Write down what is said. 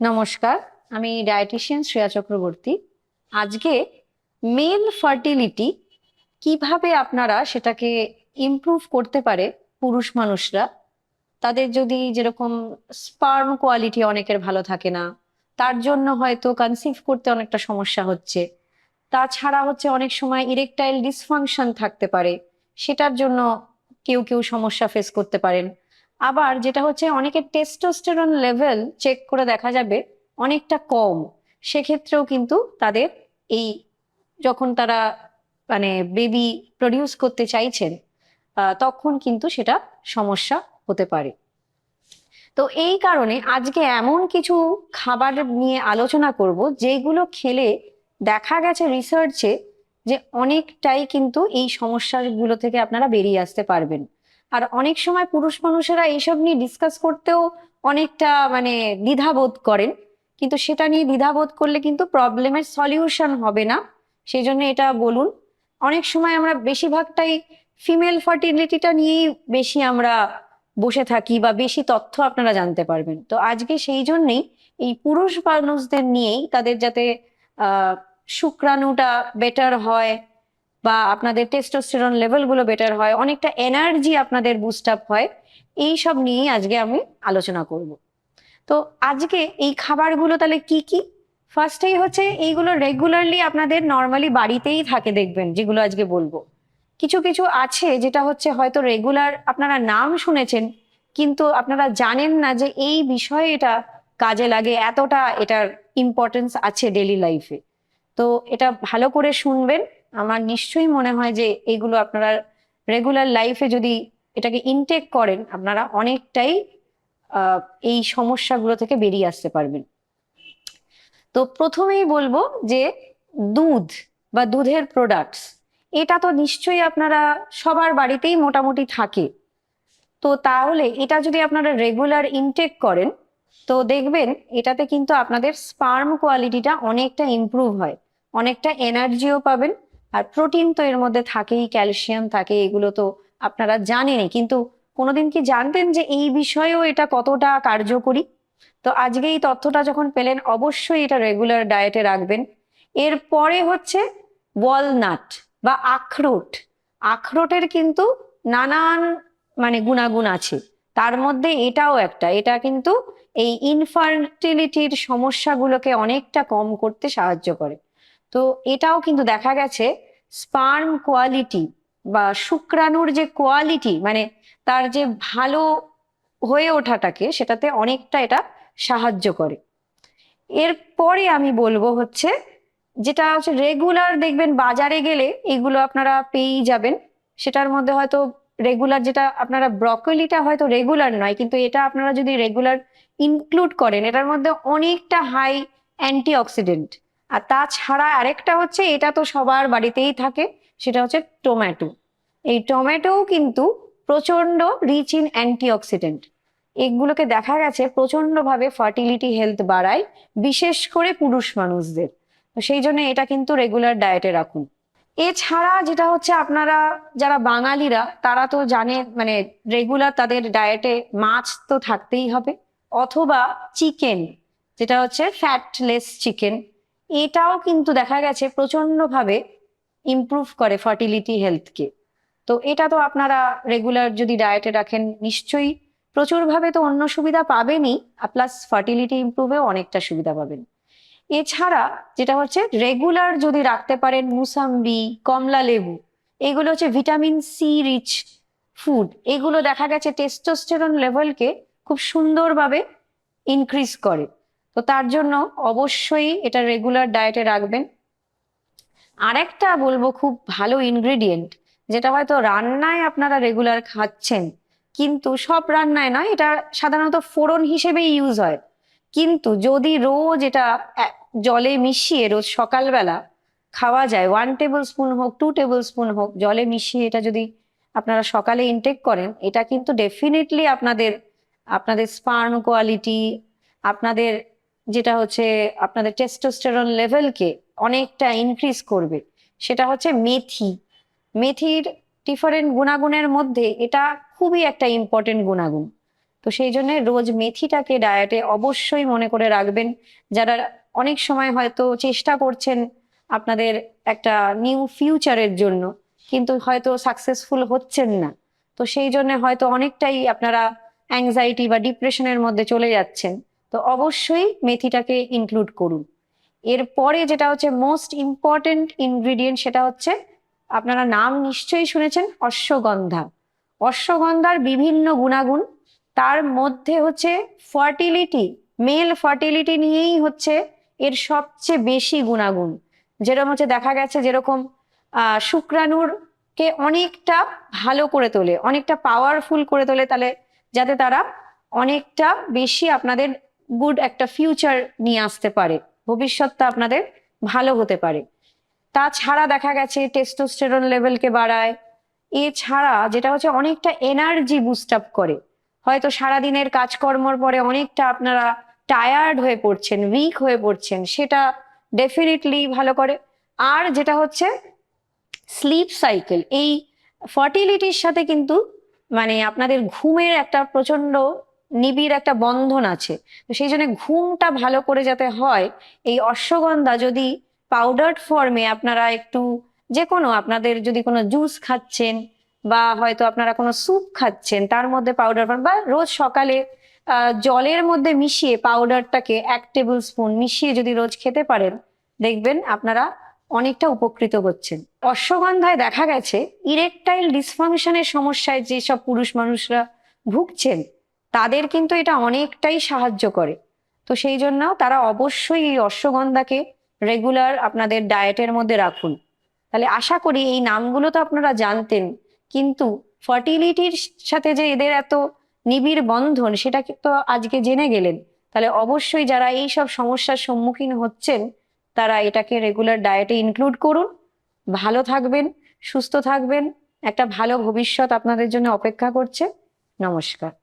নমস্কার, আমি ডায়েটিশিয়ান শ্রেয়া চক্রবর্তী। আজকে মেল ফার্টিলিটি কীভাবে আপনারা সেটাকে ইমপ্রুভ করতে পারে পুরুষ মানুষরা? তাদের যদি যেরকম স্পার্ম কোয়ালিটি অনেকের ভালো থাকে না, তার জন্য হয়তো কনসিভ করতে অনেকটা সমস্যা হচ্ছে। তাছাড়া হচ্ছে অনেক সময় ইরেকটাইল ডিসফাংশন থাকতে পারে, সেটার জন্য কেউ কেউ সমস্যা ফেস করতে পারেন। আবার যেটা হচ্ছে অনেকের টেস্টোস্টেরন লেভেল চেক করে দেখা যাবে অনেকটা কম। সেক্ষেত্রেও কিন্তু তাদের এই যখন তারা মানে বেবি প্রডিউস করতে চাইছেন তখন কিন্তু সেটা সমস্যা হতে পারে। তো এই কারণে আজকে এমন কিছু খাবার নিয়ে আলোচনা করব যেগুলো খেলে দেখা গেছে রিসার্চে যে অনেকটাই কিন্তু এই সমস্যাগুলো থেকে আপনারা বেরিয়ে আসতে পারবেন। আর অনেক সময় পুরুষ মানুষেরা এইসব নিয়ে ডিসকাস করতেও অনেকটা মানে দ্বিধাবোধ করেন। কিন্তু সেটা নিয়ে দ্বিধাবোধ করলে কিন্তু প্রবলেমের সলিউশন হবে না। সেই জন্য এটা বলুন, অনেক সময় আমরা বেশিরভাগটাই ফিমেল ফার্টিলিটিটা নিয়েই বেশি আমরা বসে থাকি বা বেশি তথ্য আপনারা জানতে পারবেন। তো আজকে সেই জন্যেই এই পুরুষ মানুষদের নিয়েই তাদের যাতে শুক্রাণুটা বেটার হয় বা আপনাদের টেস্টোস্টেরন লেভেলগুলো বেটার হয়, অনেকটা এনার্জি আপনাদের বুস্ট আপ হয়, এই সব নিয়েই আজকে আমি আলোচনা করব। তো আজকে এই খাবারগুলো তাহলে কি কি? ফার্স্টেই হচ্ছে এইগুলো রেগুলারলি আপনাদের নর্মালি বাড়িতেই থাকে দেখবেন, যেগুলো আজকে বলব। কিছু কিছু আছে যেটা হচ্ছে হয়তো রেগুলার আপনারা নাম শুনেছেন, কিন্তু আপনারা জানেন না যে এই বিষয়ে এটা কাজে লাগে, এতটা এটার ইম্পর্টেন্স আছে ডেলি লাইফে তো এটা ভালো করে শুনবেন আমার নিশ্চয়ই মনে হয় যে এগুলো আপনারা রেগুলার লাইফে যদি এটাকে ইনটেক করেন, আপনারা অনেকটাই এই সমস্যাগুলো থেকে বেরিয়ে আসতে পারবেন। তো প্রথমেই বলব যে দুধ বা দুধের প্রোডাক্টস এটা তো নিশ্চয়ই আপনারা সবার বাড়িতেই মোটামুটি থাকে। তো তাহলে এটা যদি আপনারা রেগুলার ইনটেক করেন, তো দেখবেন এটাতে কিন্তু আপনাদের স্পার্ম কোয়ালিটিটা অনেকটা ইমপ্রুভ হয়, অনেকটা এনার্জিও পাবেন আর প্রোটিন তো এর মধ্যে থাকেই ক্যালসিয়াম থাকে, এগুলো তো আপনারা জানেনই। কিন্তু কোনোদিন কি জানতেন যে এই বিষয়েও এটা কতটা কার্যকরী? তো আজকে এই তথ্যটা যখন পেলেন, অবশ্যই এটা রেগুলার ডায়েটে রাখবেন। এরপরে হচ্ছে ওয়ালনাট বা আখরোট। আখরোটের কিন্তু নানান মানে গুণাগুণ আছে। তার মধ্যে এটাও একটা। এটা কিন্তু এই ইনফার্টিলিটির সমস্যাগুলোকে অনেকটা কম করতে সাহায্য করে। তো এটাও কিন্তু দেখা গেছে স্পার্ম কোয়ালিটি বা শুক্রাণুর যে কোয়ালিটি মানে তার যে ভালো হয়ে ওঠাটাকে সেটাতে অনেকটা এটা সাহায্য করে। এরপরে আমি বলব হচ্ছে যেটা হচ্ছে রেগুলার দেখবেন বাজারে গেলে এগুলো আপনারা পেয়েই যাবেন। সেটার মধ্যে হয়তো রেগুলার যেটা আপনারা ব্রকলিটা হয়তো রেগুলার নয়, কিন্তু এটা আপনারা যদি রেগুলার ইনক্লুড করেন, এটার মধ্যে অনেকটা হাই অ্যান্টি অক্সিডেন্ট আর তাছাড়া আরেকটা হচ্ছে, এটা তো সবার বাড়িতেই থাকে, সেটা হচ্ছে টমেটো। এই টমেটোও কিন্তু প্রচণ্ড রিচ ইন অ্যান্টি অক্সিডেন্ট এগুলোকে দেখা গেছে প্রচন্ডভাবে ফার্টিলিটি হেলথ বাড়ায়, বিশেষ করে পুরুষ মানুষদের। সেই জন্য এটা কিন্তু রেগুলার ডায়েটে রাখুন। এছাড়া যেটা হচ্ছে, আপনারা যারা বাঙালিরা, তারা তো জানে মানে রেগুলার তাদের ডায়েটে মাছ তো থাকতেই হবে। অথবা চিকেন যেটা হচ্ছে ফ্যাটলেস চিকেন এটাও কিন্তু দেখা গেছে প্রচন্ডভাবে ইমপ্রুভ করে ফার্টিলিটি হেলথকে তো এটা তো আপনারা রেগুলার যদি ডায়েটে রাখেন, নিশ্চয়ই প্রচুরভাবে তো অন্য সুবিধা পাবেনই প্লাস ফার্টিলিটি ইমপ্রুভেও অনেকটা সুবিধা পাবেন। এছাড়া যেটা হচ্ছে রেগুলার যদি রাখতে পারেন মুসাম্বি, কমলা লেবু, এগুলো হচ্ছে ভিটামিন সি রিচ ফুড এগুলো দেখা গেছে টেস্টোস্টেরন লেভেলকে খুব সুন্দরভাবে ইনক্রিজ করে। তো তার জন্য অবশ্যই এটা রেগুলার ডায়েটে রাখবেন। আরেকটা বলব খুব ভালো ইনগ্রেডিয়েন্ট যেটা হয়তো রান্নায় আপনারা রেগুলার খাচ্ছেন, কিন্তু সব রান্নায় নয়, এটা সাধারণত ফোড়ন হিসেবেই ইউজ হয়। কিন্তু যদি রোজ এটা জলে মিশিয়ে রোজ সকালবেলা খাওয়া যায় ওয়ান টেবিল স্পুন হোক টু টেবিল স্পুন হোক, জলে মিশিয়ে এটা যদি আপনারা সকালে ইনটেক করেন, এটা কিন্তু ডেফিনেটলি আপনাদের আপনাদের স্পার্ম কোয়ালিটি আপনাদের যেটা হচ্ছে আপনাদের টেস্টোস্টেরন লেভেলকে অনেকটা ইনক্রিজ করবে। সেটা হচ্ছে মেথি। মেথির ডিফারেন্ট গুণাগুণের মধ্যে এটা খুবই একটা ইম্পর্টেন্ট গুণাগুণ। তো সেই জন্য রোজ মেথিটাকে ডায়েটে অবশ্যই মনে করে রাখবেন। যারা অনেক সময় হয়তো চেষ্টা করছেন আপনাদের একটা নিউ ফিউচারের জন্য, কিন্তু হয়তো সাকসেসফুল হচ্ছেন না। তো সেই জন্য হয়তো অনেকটাই আপনারা অ্যাংজাইটি বা ডিপ্রেশনের মধ্যে চলে যাচ্ছেন। তো অবশ্যই মেথিটাকে ইনক্লুড করুন। এরপরে যেটা হচ্ছে মোস্ট ইম্পর্টেন্ট ইনগ্রিডিয়েন্ট সেটা হচ্ছে, আপনারা নাম নিশ্চয়ই শুনেছেন, অশ্বগন্ধা। অশ্বগন্ধার বিভিন্ন গুণাগুণ, তার মধ্যে হচ্ছে ফার্টিলিটি মেল ফার্টিলিটি নিয়েই হচ্ছে এর সবচেয়ে বেশি গুণাগুণ। যেরকম হচ্ছে দেখা গেছে যেরকম শুক্রাণুর কে অনেকটা ভালো করে তোলে, অনেকটা পাওয়ারফুল করে তোলে, তাহলে যাতে তারা অনেকটা বেশি আপনাদের গুড একটা ফিউচার নিয়ে আসতে পারে। ভবিষ্যৎটা আপনাদের ভালো হতে পারে। তাছাড়া দেখা গেছে টেস্টোস্টেরন লেভেলকে বাড়ায়। এছাড়া যেটা হচ্ছে অনেকটা এনার্জি বুস্ট আপ করে। হয়তো সারাদিনের কাজকর্মর পরে অনেকটা আপনারা টায়ার্ড হয়ে পড়ছেন উইক হয়ে পড়ছেন, সেটা ডেফিনেটলি ভালো করে। আর যেটা হচ্ছে স্লিপ সাইকেল এই ফার্টিলিটির সাথে কিন্তু মানে আপনাদের ঘুমের একটা প্রচণ্ড নিবিড় একটা বন্ধন আছে। তো সেই জন্য ঘুমটা ভালো করে যাতে হয়, এই অশ্বগন্ধা যদি পাউডার ফর্মে আপনারা একটু যে কোনো আপনাদের যদি কোনো জুস খাচ্ছেন বা হয়তো আপনারা কোনো স্যুপ খাচ্ছেন, তার মধ্যে পাউডার ফর্ম বা রোজ সকালে জলের মধ্যে মিশিয়ে পাউডারটাকে এক টেবিল স্পুন মিশিয়ে যদি রোজ খেতে পারেন, দেখবেন আপনারা অনেকটা উপকৃত হচ্ছেন। অশ্বগন্ধায় দেখা গেছে ইরেকটাইল ডিসফাংশনের সমস্যায় যেসব পুরুষ মানুষরা ভুগছেন তাদের কিন্তু এটা অনেকটাই সাহায্য করে। তো সেই জন্য তারা অবশ্যই এই অশ্বগন্ধাকে রেগুলার আপনাদের ডায়েটের মধ্যে রাখুন। তাহলে আশা করি এই নামগুলো তো আপনারা জানতেন, কিন্তু ফার্টিলিটির সাথে যে এদের এত নিবিড় বন্ধন, সেটা তো আজকে জেনে গেলেন। তাহলে অবশ্যই যারা এই সব সমস্যার সম্মুখীন হচ্ছেন, তারা এটাকে রেগুলার ডায়েটে ইনক্লুড করুন। ভালো থাকবেন, সুস্থ থাকবেন। একটা ভালো ভবিষ্যৎ আপনাদের জন্য অপেক্ষা করছে। নমস্কার।